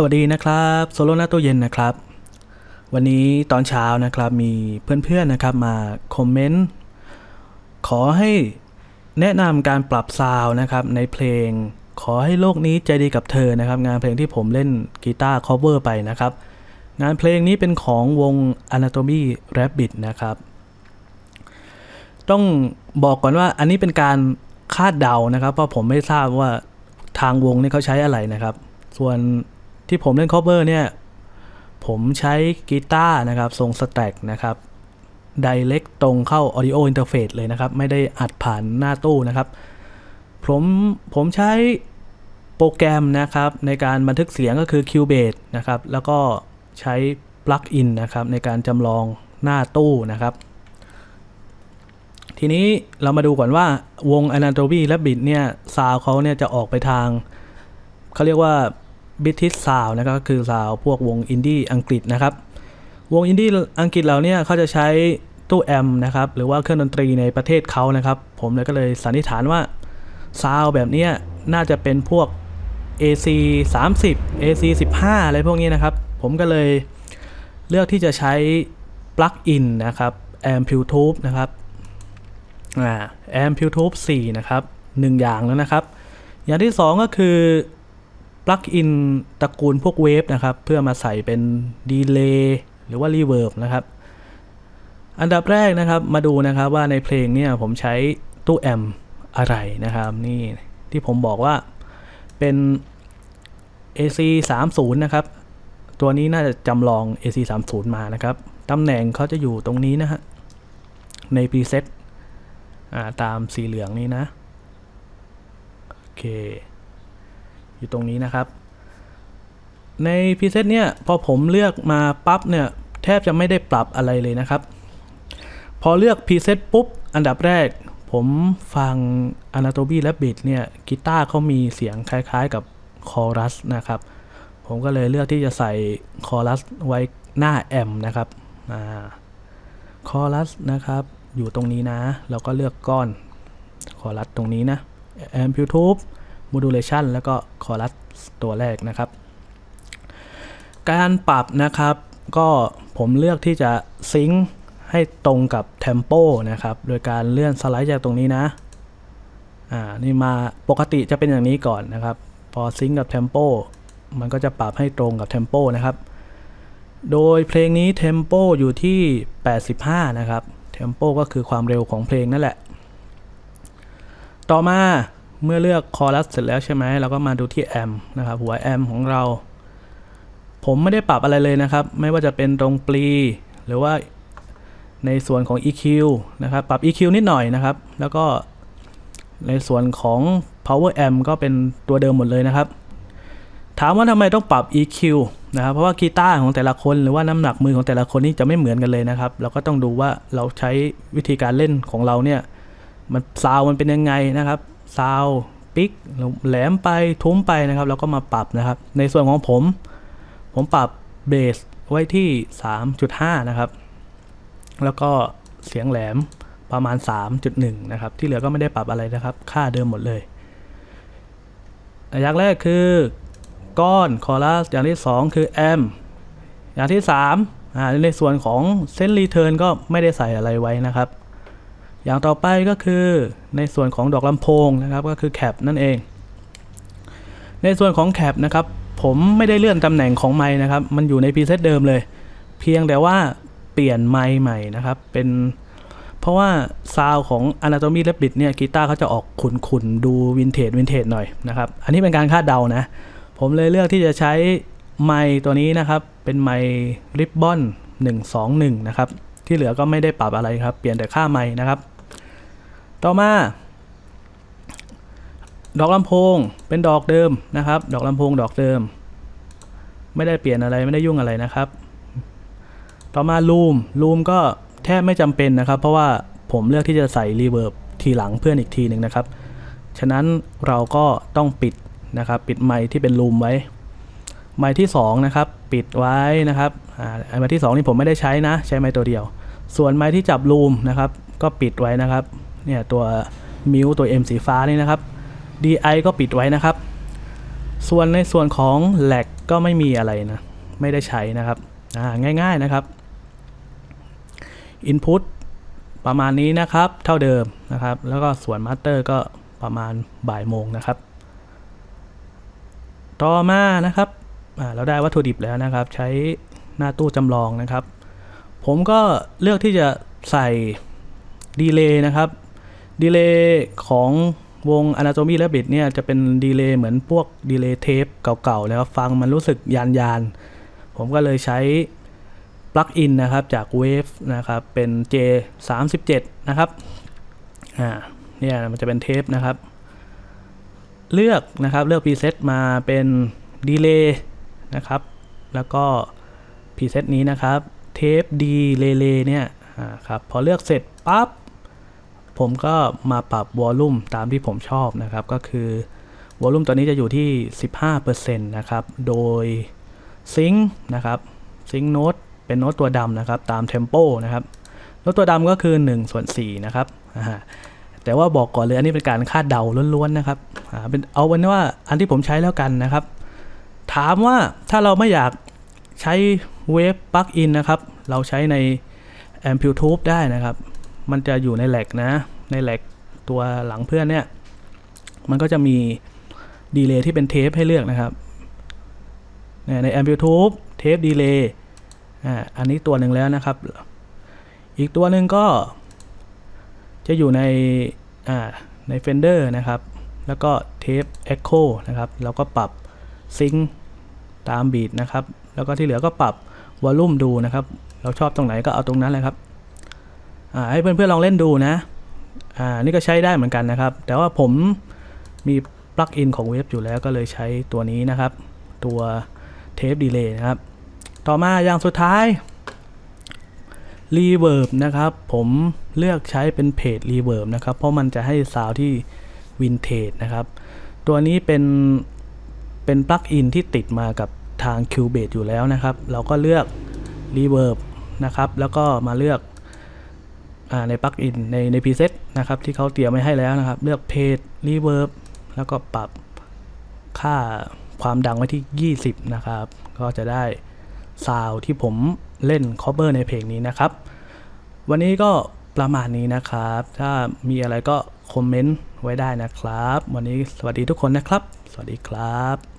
สวัสดีนะครับโซโลนาตู้เย็นนะครับ วันนี้ตอนเช้านะครับมีเพื่อนๆนะครับมาคอมเมนต์ขอให้แนะนำการปรับซาวนะครับในเพลง ขอให้โลกนี้ใจดีกับเธอนะครับ งานเพลงที่ผมเล่นกีตาร์ cover ไปนะครับ งานเพลงนี้เป็นของวง Anatomy Rabbit นะครับ ต้องบอกก่อนว่าอันนี้เป็นการคาดเดานะครับ เพราะผมไม่ทราบว่าทางวงนี่เขาใช้อะไรนะครับ ส่วน ที่ผมเล่น cover เนี่ย ผมใช้กีตาร์นะครับทรงสแต็กนะครับ direct ตรงเข้า audio interface เลยนะครับ ไม่ได้อัดผ่านหน้าตู้นะครับ ผมผมใช้โปรแกรมนะครับในการบันทึกเสียงก็คือ Cubase นะครับ แล้วก็ใช้ปลั๊กอินนะครับในการจำลองหน้าตู้นะครับ ทีนี้เรามาดูก่อนว่าวง Anatomy และ Bit เนี่ยซาวเขาเนี่ยจะออกไปทางเขาเรียกว่า British Sound นะครับก็คือซาวพวกวงอินดี้อังกฤษนะครับ วงอินดี้อังกฤษเราเนี่ยเขาจะใช้ตู้แอมนะครับหรือว่าเครื่องดนตรีในประเทศเขานะครับ ผมเลยก็เลยสันนิษฐานว่าซาวแบบนี้น่าจะเป็นพวก AC 30 AC 15 อะไรพวกนี้นะครับ ผมก็เลยเลือกที่จะใช้ปลั๊กอินนะครับ Amplitude นะครับอ่า Amplitude 4 นะครับ 1 อย่างแล้วนะครับ อย่างที่ 2 ก็คือ ปลั๊กอินตระกูลพวกเวฟนะครับ เพื่อมาใส่เป็นดีเลย์หรือว่ารีเวิร์บนะครับ อันดับแรกนะครับมาดูนะครับว่าในเพลงเนี่ยผมใช้ตู้แอมอะไรนะครับนี่ที่ผมบอกว่าเป็น AC 3 0นะครับ ตัวนี้น่าจะจำลอง AC 3 0มานะครับ ตำแหน่งเขาจะอยู่ตรงนี้นะฮะ ในพรีเซ็ตตามสีเหลืองนี้นะ โอเค อยู่ตรงนี้นะครับ ในพรีเซตเนี่ยพอผมเลือกมาปั๊บเนี่ยแทบจะไม่ได้ปรับอะไรเลยนะครับ พอเลือกพรีเซตปุ๊บ อันดับแรก ผมฟัง Anatomy และ Beat เนี่ยกีตาร์เขามีเสียงคล้ายๆกับคอรัสนะครับ ผมก็เลยเลือกที่จะใส่คอรัสไว้หน้าแอมป์นะครับคอรัสนะครับ อยู่ตรงนี้นะ เราก็เลือกก้อนคอรัสตรงนี้นะ Amplitude Modulation แล้วก็คอรัสตัวแรกนะครับ การปรับนะครับ ก็ผมเลือกที่จะซิงค์ให้ตรงกับเทมโปนะครับ โดยการเลื่อนสไลด์จากตรงนี้นะ อ่า นี่มาปกติจะเป็นอย่างนี้ก่อนนะครับ พอซิงค์กับเทมโปมันก็จะปรับให้ตรงกับเทมโปนะครับ โดยเพลงนี้เทมโปอยู่ที่ 85 นะครับเทมโปก็คือความเร็วของเพลงนั่นแหละ ต่อมา เมื่อเลือกคอรัสเสร็จแล้วใช่ไหมเราก็มาดูที่แอมป์นะครับหัวแอมป์ของเรา ผมไม่ได้ปรับอะไรเลยนะครับ ไม่ว่าจะเป็นตรงปลี หรือว่าในส่วนของ EQ นะครับ ปรับ EQ นิดหน่อยนะครับ แล้วก็ในส่วนของ power amp ก็เป็นตัวเดิมหมดเลยนะครับ ถามว่าทำไมต้องปรับ EQ นะครับ เพราะว่ากีตาร์ของแต่ละคนหรือว่าน้ำหนักมือของแต่ละคนนี่จะไม่เหมือนกันเลยนะครับ เราก็ต้องดูว่าเราใช้วิธีการเล่นของเราเนี่ย มันซาวมันเป็นยังไงนะครับ ซาวปิกแหลมไปทุ้มไปนะครับ แล้วก็มาปรับนะครับ ในส่วนของผม ผมปรับเบสไว้ที่ 3.5 นะครับ แล้วก็เสียงแหลมประมาณ 3.1 นะครับ ที่เหลือก็ไม่ได้ปรับอะไรนะครับ ค่าเดิมหมดเลยอย่างแรกคือก้อนคอรัสอย่างที่ 2 คือแอมอย่างที่3อ่าในส่วนของเส้นรีเทิร์นก็ไม่ได้ใส่อะไรไว้นะครับ อย่างต่อไปก็คือในส่วนของดอกลำโพงนะครับก็คือแคปนั่นเอง ในส่วนของแคปนะครับผมไม่ได้เลื่อนตำแหน่งของไม้นะครับ มันอยู่ในพรีเซตเดิมเลย เพียงแต่ว่าเปลี่ยนไม้ใหม่นะครับ เป็นเพราะว่าซาวของ Anatomy และ Bit เนี่ยกีตาร์เขาจะออกขุนๆ ดูวินเทจวินเทจหน่อยนะครับ อันนี้เป็นการคาดเดานะ ผมเลยเลือกที่จะใช้ไมค์ตัวนี้นะครับ เป็นไมค์ริบบอน121 นะครับ ที่เหลือก็ไม่ได้ปรับอะไรครับ เปลี่ยนแต่ค่าไมค์นะครับ ต่อมา ดอกลำโพงเป็นดอกเดิมนะครับ ดอกลำโพงดอกเดิม ไม่ได้เปลี่ยนอะไรไม่ได้ยุ่งอะไรนะครับ ต่อมาลูมลูมก็แทบไม่จำเป็นนะครับ เพราะว่าผมเลือกที่จะใส่รีเวิร์บทีหลังเพื่อนอีกทีหนึ่งนะครับ ฉะนั้นเราก็ต้องปิดนะครับ ปิดไมค์ที่เป็นลูมไว้ ไมค์ที่2นะครับ ปิดไว้นะครับอ่าไมค์ที่ 2 นี่ผมไม่ได้ใช้นะ ใช้ไมค์ตัวเดียว ส่วนไมค์ที่จับลูมนะครับ ก็ปิดไว้นะครับ เนี่ยตัวมิวตัว M สีฟ้านี่นะครับ DI ก็ปิดไว้นะครับ ส่วนในส่วนของแลกก็ไม่มีอะไรนะ ไม่ได้ใช้นะครับง่ายๆนะครับ Input ประมาณนี้นะครับ เท่าเดิมนะครับ แล้วก็ส่วนมาสเตอร์ก็ประมาณบ่ายโมงนะครับ ต่อมานะครับเราได้วัตถุดิบแล้วนะครับ ใช้หน้าตู้จำลองนะครับ ผมก็เลือกที่จะใส่ดีเลย์นะครับ ดีเลย์ของวง Anatomy Rabbit เนี่ยจะเป็นดีเลย์เหมือนพวกดีเลย์เทปเก่าๆ แล้วฟังมันรู้สึกยานยานผมก็เลยใช้ปลั๊กอินนะครับจาก Wave นะครับเป็น J 3 7 นะครับอ่าเนี่ยมันจะเป็นเทปนะครับ เลือกนะครับเลือก preset มาเป็นดีเลย์นะครับแล้วก็ preset นี้นะครับเทปดีเลย์เนี่ยอ่าครับพอเลือกเสร็จปั๊บ ผมก็มาปรับวอลลุ่มตามที่ผมชอบนะครับ ก็คือวอลลุ่มตัวนี้จะอยู่ที่ 15%นะครับ โดยซิงค์นะครับซิงค์โน้ตเป็นโน้ตตัวดำนะครับ ตามเทมโปนะครับโน้ตตัวดำก็คือ1ส่วน4นะครับแต่ว่าบอกก่อนเลยอันนี้เป็นการคาดเดาล้วนๆนะครับเป็นเอาเป็นว่าอันที่ผมใช้แล้วกันนะครับ ถามว่าถ้าเราไม่อยากใช้เวฟปลั๊กอินนะครับ เราใช้ใน Amplitude ได้นะครับ มันจะอยู่ในแหลกนะ ในแหลกตัวหลังเพื่อนเนี่ย มันก็จะมีดีเลย์ที่เป็นเทปให้เลือกนะครับ ใน Amplitude เทปดีเลย์อ่าอันนี้ตัวหนึ่งแล้วนะครับ อีกตัวหนึ่งก็ จะอยู่ในอ่าใน Fender นะครับ แล้วก็เทป Echo นะครับเราก็ปรับซิงตามบีทนะครับ แล้วก็ที่เหลือก็ปรับวอลลุ่มดูนะครับ เราชอบตรงไหนก็เอาตรงนั้นเลยครับ ให้เพื่อนๆลองเล่นดูนะ อ่า นี่ก็ใช้ได้เหมือนกันนะครับ แต่ว่าผมมีปลั๊กอินของเว็บอยู่แล้วก็เลยใช้ตัวนี้นะครับ ตัวเทปดีเลย์นะครับ ต่อมาอย่างสุดท้าย Reverb นะครับ ผมเลือกใช้เป็นเพจ Reverb นะครับ เพราะมันจะให้ซาวที่วินเทจนะครับ ตัวนี้เป็นเป็นปลั๊กอินที่ติดมากับทาง Cubase อยู่แล้วนะครับ เราก็เลือก Reverb นะครับ แล้วก็มาเลือก ในปลั๊กอินในในพรีเซ็ตนะครับที่เขาเตรียมไว้ให้แล้วนะครับ เลือกเพจรีเวิร์บแล้วก็ปรับค่าความดังไว้ที่ 20 นะครับ ก็จะได้ซาวด์ที่ผมเล่นคอเ v อร์ในเพลงนี้นะครับ วันนี้ก็ประมาณนี้นะครับ ถ้ามีอะไรก็คอมเมนต์ไว้ได้นะครับ วันนี้สวัสดีทุกคนนะครับ สวัสดีครับ